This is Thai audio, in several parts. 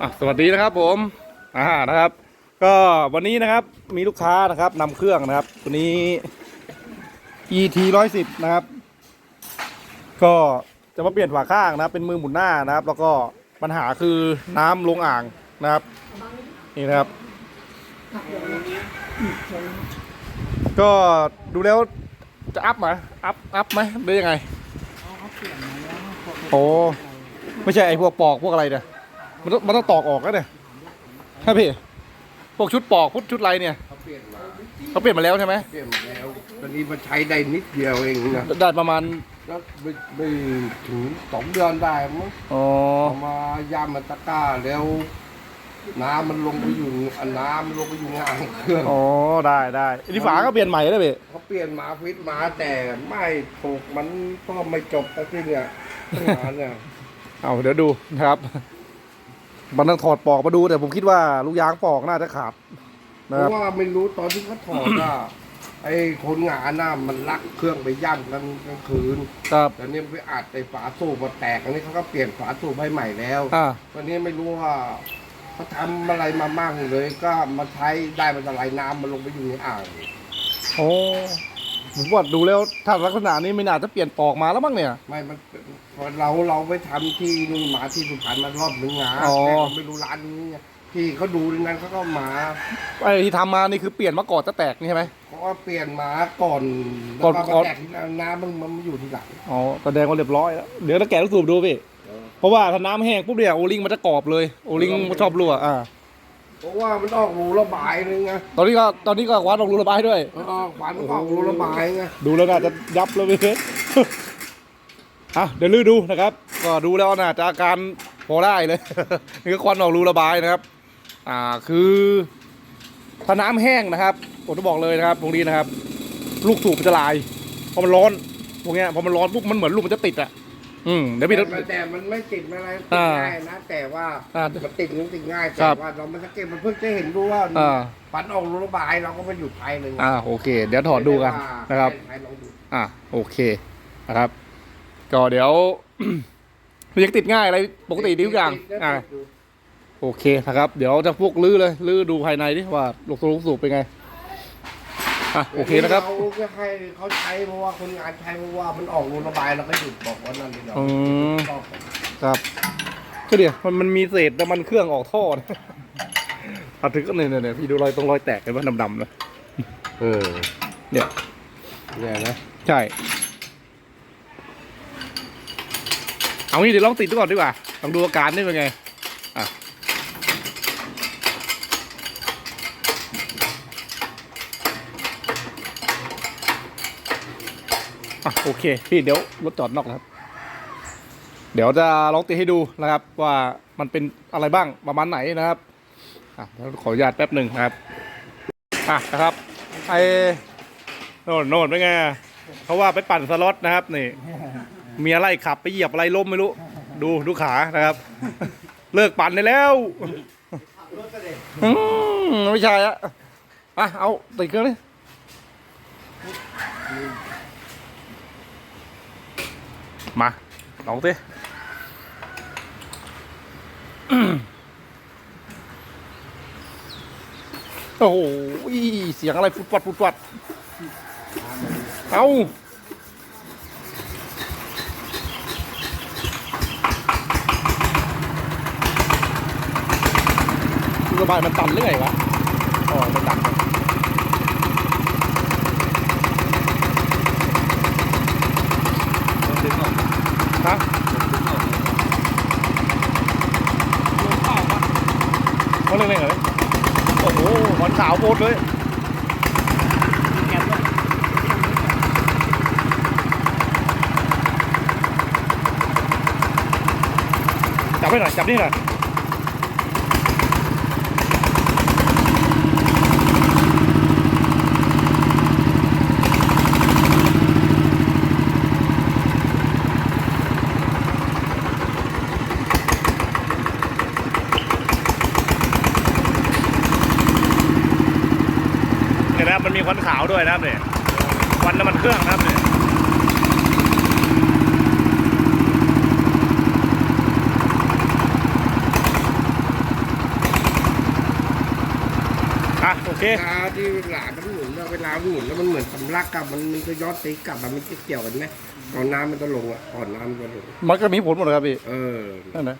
อะสวัสดีนะครับผมอ่านะครับ ก็วันนี้นะครับมีลูกค้านะครับนำเครื่องนะครับ ตัวนี้ ET ร้อยสิบนะครับ ก็จะมาเปลี่ยนฝาข้างนะครับ เป็นมือหมุนหน้านะครับ แล้วก็ปัญหาคือน้ำลงอ่างนะครับ นี่นะครับ ก็ดูแล้วจะอัพไหมอัพอัพไหมหรือยังไงโอ้ไม่ใช่ไอ้พวกปอกพวกอะไรเนี่ย มันต้องมันต้องตอกออกแล้วเนี่ยใช่พี่พวกชุดปอกพุดชุดอะไรเนี่ยเขาเปลี่ยนมาเขาเปลี่ยนมาแล้วใช่ไหมเปลี่ยนมาแล้วตอนนี้มันใช้ได้นิดเดียวเองนะได้ประมาณแล้วไม่ไม่ถึงสองเดือนได้มั้งอ๋อเอามาย่ามมันตะกร้าแล้ว น้ำมันลงไปอยู่อันน้ำมันลงไปอยู่ในอ่างเครื่องอ๋อได้ได้อันนี้ฝาก็เปลี่ยนใหม่แล้วพี่เขาเปลี่ยนมาฟิตมาแต่ไม่ถูกมันก็ไม่จบสักทีเนี่ยปัญหาเนี่ยเอาเดี๋ยวดูนะครับ มันต้องถอดปอกมาดูแต่ผมคิดว่าลูกยางปอกน่าจะขาดเพนะครับ ราะว่าไม่รู้ตอนที่เขาถอดอะ ไอ้คนงานน่ะมันลักเครื่องไปย่ำกลางกลางคืนครับตอนนี้ไปอัดไอ้ฝาสูบมาแตกอันนี้เขาก็เปลี่ยนฝาสูบให้ใหม่แล้วอ่าตอนนี้ไม่รู้ว่าเขาทำอะไรมามั่งเลย ก็มาใช้ได้มาจากไหลน้ำมันลงไปอยู่ในอ่างโอ้ผมว่าดูแล้วถ้าลักษณะนี้ไม่น่าจะเปลี่ยนปอกมาแล้วมั้งเนี่ย ไม่มัน เราเราไปทำที่นู่นมาที่สุพรรณมารอบนึงนะอ๋อ แต่เราไม่รู้ร้านนี้ไงที่เขาดูในนั้นเขาก็มาไอ้ที่ทำมานี่คือเปลี่ยนมาก่อนจะแตกนี่ใช่ไหม เขาก็เปลี่ยนมาก่อนก่อนแล้วก่อนมาแตกที่น้ำมันมันมาอยู่ที่หลังอ๋อแสดงว่าเรียบร้อยแล้ว เดี๋ยวเราแกะลูกสูบดูพี่ เพราะว่าถ้าน้ำแห้งปุ๊บเนี่ยโอลิงมันจะกรอบเลย โอลิงมันชอบรั่ว อ่า เพราะว่ามันออกรูระบายเลยไงตอนนี้ก็ตอนนี้ก็วัดลงรูระบายด้วย มันออกหวานมันออกรูระบายไงดูแล้วน่าจะยับเลยพี่ อะเดี๋ยวลื้อดูนะครับ ก็ดูแล้วน่าจะอาการพอได้เลยนี่ก็ควันออกรูระบายนะครับ อ่าคือถ้าน้ำแห้งนะครับผมจะบอกเลยนะครับตรงนี้นะครับ ลูกสูบมันจะลายเพราะมันร้อนพวกเนี้ยพอมันร้อนปุ๊บมันเหมือนลูกมันจะติดอะอืมเดี๋ยวพี่แต่มันแต่มันไม่ติดไม่อะไรติดอ่าง่ายนะแต่ว่าอ่ามันติดมันติดง่ายคแต่รับว่าเรามันสังเกตมันเพิ่งจะเห็นรู้ว่าอ่าฝันออกรูระบายเราก็ไปอยู่ไทยเลยไงอ่าโอเค เดี๋ยวถอดดูกันนะครับไทยลองดูอะโอเคนะครับ ก็เดี๋ยวยังติดง่ายอะไรปกติดีทุกอย่างติดนะอ่าติดอยู่โอเคนะครับ เดี๋ยวจะพวกลื้อเลยลื้อดูภายในดิว่าลูกสูบลูกสูบเป็นไงอะโอเคนะครับเราก็ให้เขาใช้เพราะว่าคนงานใช้เพราะว่ามันออกรูระบายเราก็หยุดบอกว่านั่นนี่เราอืมชอบครับก็เดี๋ยวมันมันมีเศษน้ำมันเครื่องออกท่อนะเอาถึงก็เนี่ยเนี่ยเนี่ยพี่ดูรอยตรงรอยแตกเห็นว่าดำๆนะเออเนี่ยเนี่ยนะใช่ เอางี้เดี๋ยวลองติดดูก่อนดีกว่า ลองดูอาการนี่เป็นไง อะ อะโอเค พี่เดี๋ยวรถจอดนอกแล้วครับ เดี๋ยวจะลองติดให้ดูนะครับ ว่ามันเป็นอะไรบ้างประมาณไหนนะครับ อะเดี๋ยวขออนุญาตแป๊บหนึ่งนะครับ อะนะครับ ไอโน่นโน่นเป็นไงเขาว่าไปปั่นสล็อตนะครับนี่ มีอะไรขับไปเหยียบอะไรล้มไม่รู้ ดูดูขานะครับ เลิกปั่นได้แล้วอืมไม่ใช่อะอะเอาติดเครื่องเลยมาลองสิโอ้โหเสียงอะไรฟุดฟัดฟุดฟัดเอา บายมันตันหรือไงวะอ๋อมันตันฮะเขาเล่นๆเหรอโอ้โหหอนขาวโบดเลยจับให้หน่อยจับนี่หน่อย ควันขาวด้วยนะครับเนี่ยควันน้ำมันเครื่องนะครับเนี่ยอะโอเควลาที่หลามันหมุนอะเวลาหมุนแล้วมันเหมือนสำลักกลับมันมันก็ย้อนตีกลับมันไม่เกี่ยวกันไหมตอนน้ำมันจะลงอะอ่อนน้ำมันจะลงมันก็มีผลหมดเลยครับพี่เออนั่นนะ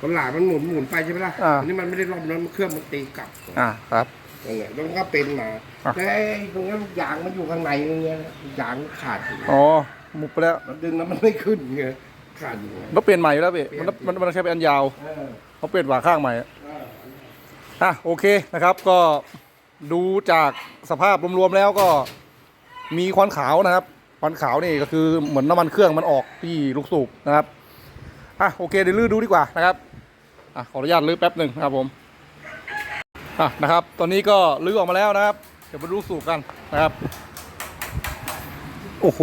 คนหลามันหมุนหมุนไปใช่ไหมล่ะอ่า อันนี้มันไม่ได้รอบนั้นมันเครื่องมันตีกลับ อ่าครับ นั่นแหละแล้วมันก็เป็นมาอะแต่ไอ้ตรงนี้ลูกยางมันอยู่ข้างในตรงเนี้ยนะลูกยางขาดอยู่อ๋อหมุกไปแล้วมันดึงแล้วมันไม่ขึ้นไงขาดอยู่ไงต้องเปลี่ยนใหม่อยู่แล้วพี่มันมันมันใช้เป็นอันยาวเออเขาเปลี่ยนฝาข้างใหม่เอออะโอเคนะครับ ก็ดูจากสภาพรวมๆแล้วก็มีควันขาวนะครับควันขาวนี่ก็คือเหมือนน้ำมันเครื่องมันออกที่ลูกสูบนะครับอะโอเคเดี๋ยวลื้อดูดีกว่านะครับอะขออนุญาตลื้อแป๊บหนึ่งนะครับผมอะ นะครับ ตอนนี้ก็ลื้อออกมาแล้วนะครับ เดี๋ยวมาดูสูบกันนะครับ โอ้โห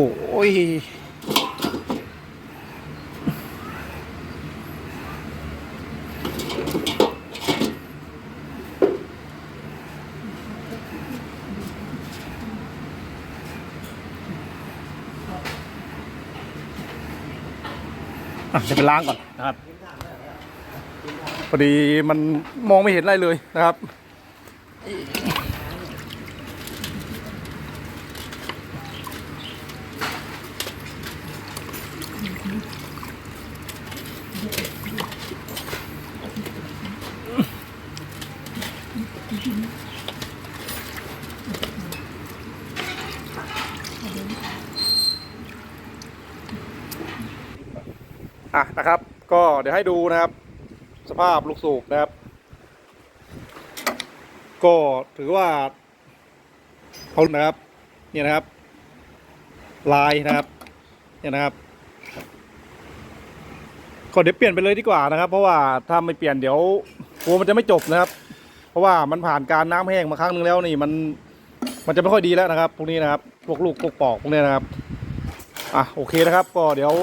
จะไปล้างก่อนนะครับพอดีมันมองไม่เห็นอะไรเลยนะครับ อะนะครับ ก็เดี๋ยวให้ดูนะครับ สภาพลูกสูบนะครับ ก็ถือว่าเอานะครับเนี่ยนะครับ ลายนะครับเนี่ยนะครับ ก็เดี๋ยวเปลี่ยนไปเลยดีกว่านะครับ เพราะว่าถ้าไม่เปลี่ยนเดี๋ยวกลัวมันจะไม่จบนะครับ เพราะว่ามันผ่านการน้ำแห้งมาครั้งหนึ่งแล้วนี่มันมันจะไม่ค่อยดีแล้วนะครับพวกนี้นะครับพวกลูกพวกปอกพวกนี้นะครับอะโอเคนะครับ ก็เดี๋ยว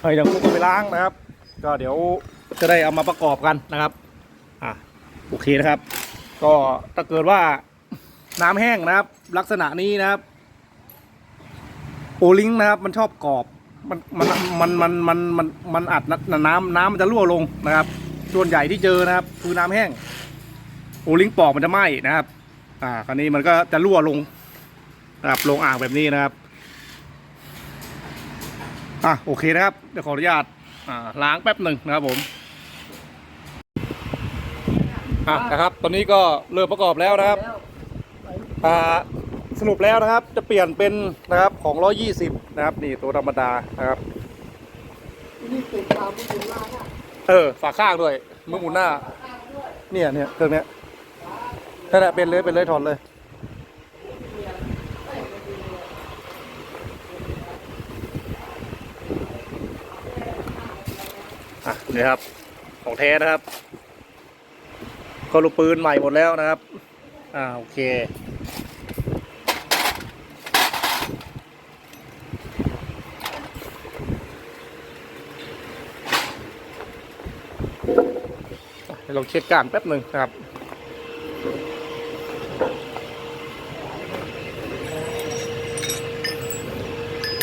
เอ้ยเดี๋ยวพวกก็ไปล้างนะครับ ก็เดี๋ยวจะได้เอามาประกอบกันนะครับอะโอเคนะครับ ก็ถ้าเกิดว่าน้ำแห้งนะครับ ลักษณะนี้นะครับโอลิงนะครับ มันชอบกรอบมันมันมันมันมันมันมันอัดน้ำน้ำน้ำมันจะรั่วลงนะครับ ส่วนใหญ่ที่เจอนะครับ คือน้ำแห้งโอลิงปอกมันจะไหม้นะครับ อ่า คราวนี้มันก็จะรั่วลงนะครับลงอ่างแบบนี้นะครับอะโอเคนะครับเดี๋ยวขออนุญาตอ่าล้างแป๊บหนึ่งนะครับผม อะนะครับ ตอนนี้ก็เริ่มประกอบแล้วนะครับอ่าสรุปแล้วนะครับ จะเปลี่ยนเป็นนะครับของ 120 นะครับ นี่ตัวธรรมดานะครับ นี่ติดตามคุณลาน่ะเออ ฝาข้างด้วยมือหมุนหน้า เนี่ยเนี่ยเครื่องเนี้ยนั่นแหละเป็นเลยเป็นเลยถอดเลย อะนี่ครับ ของแท้นะครับ ก็ลูกปืนใหม่หมดแล้วนะครับ อ่าโอเคเดี๋ยวลองเช็คการแป๊บหนึ่งนะครับ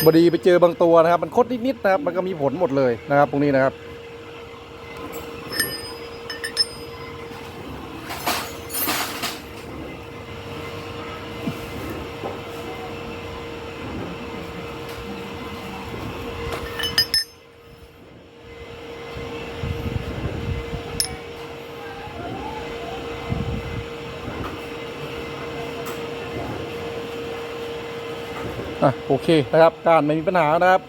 บดีไปเจอบางตัวนะครับ มันคดนิดๆนะครับ มันก็มีผลหมดเลยนะครับ ตรงนี้นะครับ อะโอเคนะครับการไม่มีปัญหานะครับ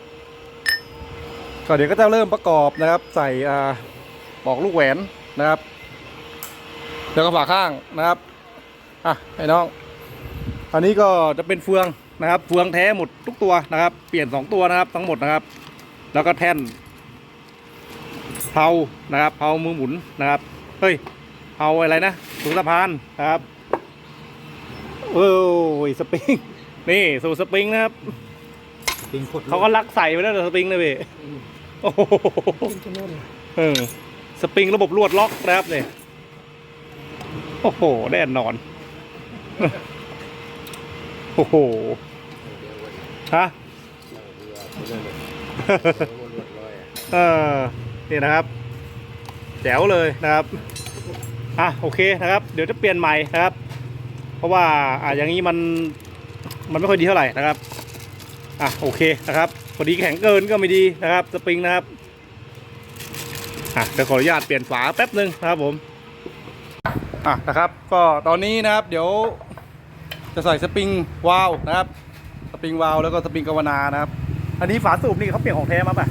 ก็เดี๋ยวก็จะเริ่มประกอบนะครับ ใส่อ่าปอกลูกแหวนนะครับแล้วก็ฝาข้างนะครับอะไอ้น้อง อันนี้ก็จะเป็นเฟืองนะครับ เฟืองแท้หมดทุกตัวนะครับ เปลี่ยนสองตัวนะครับ ทั้งหมดนะครับ แล้วก็แท่นเผานะครับเผามือหมุนนะครับเฮ้ยเผาอะไรนะถุงสะพานนะครับโอ้ยสปริง นี่สูตรสปริงนะครับปิงขดเขาก็ลักใส่ไปแล้วเดี๋ยวสปริงเลยพี่โอ้โหเออสปริงระบบลวดล็อกนะครับเนี่ยโอ้โหแน่นอน โอ้โหฮะเออนี่นะครับแจ๋วเลยนะครับอะโอเคนะครับ เดี๋ยวจะเปลี่ยนใหม่นะครับ เพราะว่าอะอย่างนี้มัน มันไม่ค่อยดีเท่าไหร่นะครับอะโอเคนะครับพอดีแข็งเกินก็ไม่ดีนะครับสปริงนะครับอะเดี๋ยวขออนุญาตเปลี่ยนฝาแป๊บหนึ่งนะครับผมอะนะครับ ก็ตอนนี้นะครับ เดี๋ยวจะใส่สปริงวาล์วนะครับ สปริงวาล์วแล้วก็สปริงกาวนานะครับ อันนี้ฝาสูบนี่เขาเปลี่ยนของแท้มาป่ะ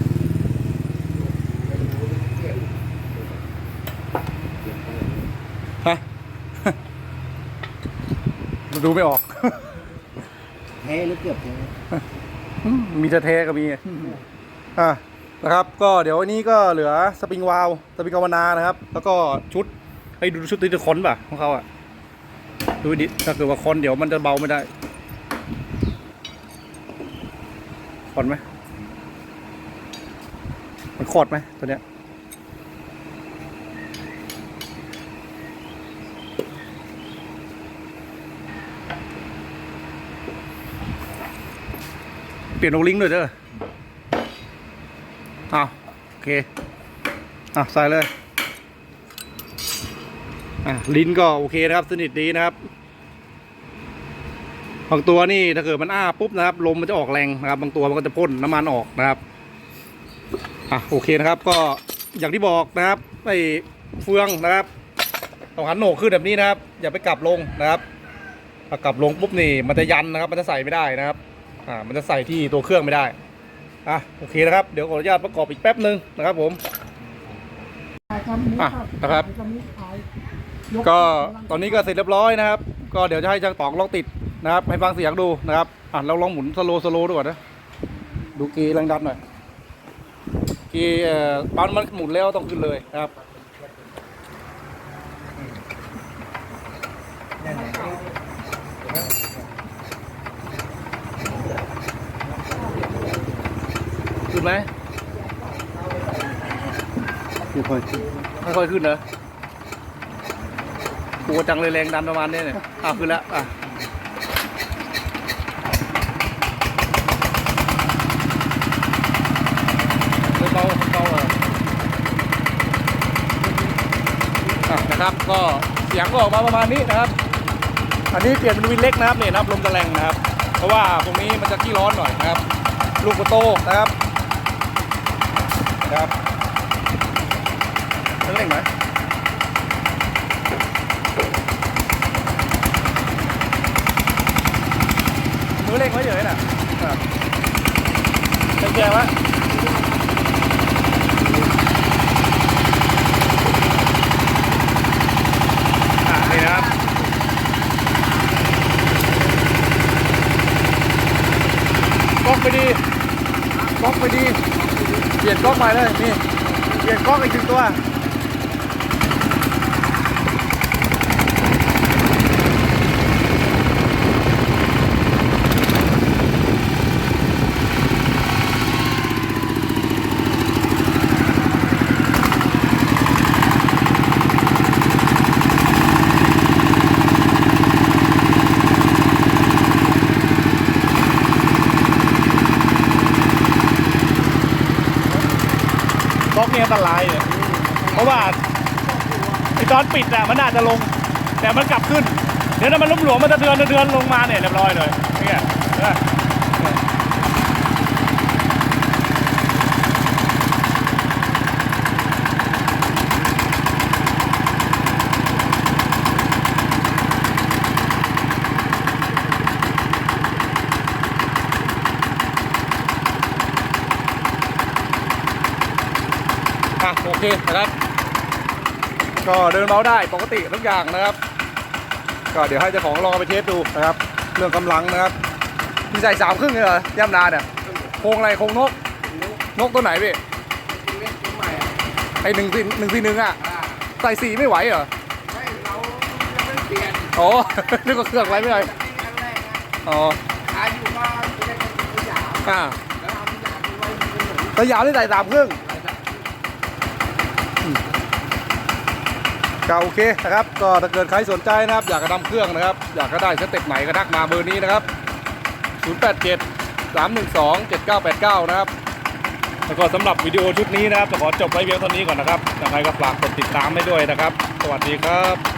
ฮะมันดูไม่ออก ท้หรือเกือบแท้อืมมีจะเทก็มีอะนะครับ ก็เดี๋ยวอันนี้ก็เหลือสปริงวาลวสปริงกาวนานะครับ แล้วก็ชุดไอ้ดูชุดติดคอนป่ะของเขาอะดูดิถ้าเกิดว่าคอนเดี๋ยวมันจะเบาไม่ได้คอนไหมมันคอดไหมตัวเนี้ย เปลี่ยนโอลิงด้วยเด้ออ้าโอเคอะใส่เลยอะลิ้นก็โอเคนะครับ สนิทดีนะครับบางตัวนี่ถ้าเกิดมันอ้าปุ๊บนะครับลมมันจะออกแรงนะครับ บางตัวมันก็จะพ่นน้ำมันออกนะครับอะโอเคนะครับ ก็อย่างที่บอกนะครับไอ้เฟืองนะครับต้องหันโหนกขึ้นแบบนี้นะครับ อย่าไปกลับลงนะครับถ้ากลับลงปุ๊บนี่มันจะยันนะครับ มันจะใส่ไม่ได้นะครับ อ่ามันจะใส่ที่ตัวเครื่องไม่ได้อะโอเคนะครับเดี๋ยวขออนุญาตประกอบอีกแป๊บหนึ่งนะครับผม อะนะครับ ก็ตอนนี้ก็เสร็จเรียบร้อยนะครับ ก็เดี๋ยวจะให้ช่างตอกลองติดนะครับให้ฟังเสียงดูนะครับอะเราลองหมุนสโลว์สโลว์ดูก่อนนะดูกีแรงดันหน่อยกีเอ่อปันมันหมุนแล้วต้องขึ้นเลยนะครับขึ้น ไหมไม่ค่อยขึ้นไม่ค่อยขึ้นเหรอกลัวจังเลยแรงดันประมาณนี้เนี่ยอะขึ้นแล้วอะเบาเบาอะอะนะครับ ก็เสียงก็ออกมาประมาณนี้นะครับ อันนี้เปลี่ยนเป็นวินเล็กนะครับเนี่ยนะครับลมจะแรงนะครับ เพราะว่าตรงนี้มันจะขี้ร้อนหน่อยนะครับ ลูกโตนะครับเร่งหน่อยมือเร่งไว้เฉยน่ะอะแรงๆไว้ อะนี่นะครับก๊อกไปดีก๊อกไปดี เปลี่ยนก๊อกใหม่เลยนี่เปลี่ยนก๊อกอีกหนึ่งตัว บล็อกนี่อันตรายเลยเพราะว่าไอตอนปิดอะมันอาจจะลง แต่มันกลับขึ้น เดี๋ยวถ้ามันล้มหลวมมันจะเดือนเดือนลงมาเนี่ยเรียบร้อยเลยเนี่ยเห็ นปะอะโอเคนะครับ ก็เดินเบาได้ปกติทุกอย่างนะครับ ก็เดี๋ยวให้เจ้าของลองเอาไปเทสดูนะครับ เรื่องกำลังนะครับที่ใส่สามครึ่งเลยเหรอย่ำนาเนี่ยโครงอะไรโครงนก นกตัวไหนพี่เล็กตัวใหม่อะไอหนึ่งสี่หนึ่งสี่หนึ่งอะอ่าใส่สีไม่ไหวเหรอไม่เรายังไม่เปลี่ยนอ๋อนึกว่าเครื่องอะไรไม่ไหวนี่ครั้งแรกนะอ๋อขายอยู่บ้านจะได้เป็นตัวอย่างอ่าแล้วเอาตัวอย่างไปไว้ที่ถนนแต่ยาวที่ใส่สามครึ่ง ก็โอเคนะครับ ก็ถ้าเกิดใครสนใจนะครับ อยากจะนำเครื่องนะครับ อยากจะได้สเต็ปไหนก็ทักมาเบอร์นี้นะครับ 087 312 7989 นะครับแล้วก็สำหรับวิดีโอชุดนี้นะครับขอจบไว้เพียงเท่านี้ก่อนนะครับใครก็ฝากกดติดตามให้ด้วยนะครับ สวัสดีครับ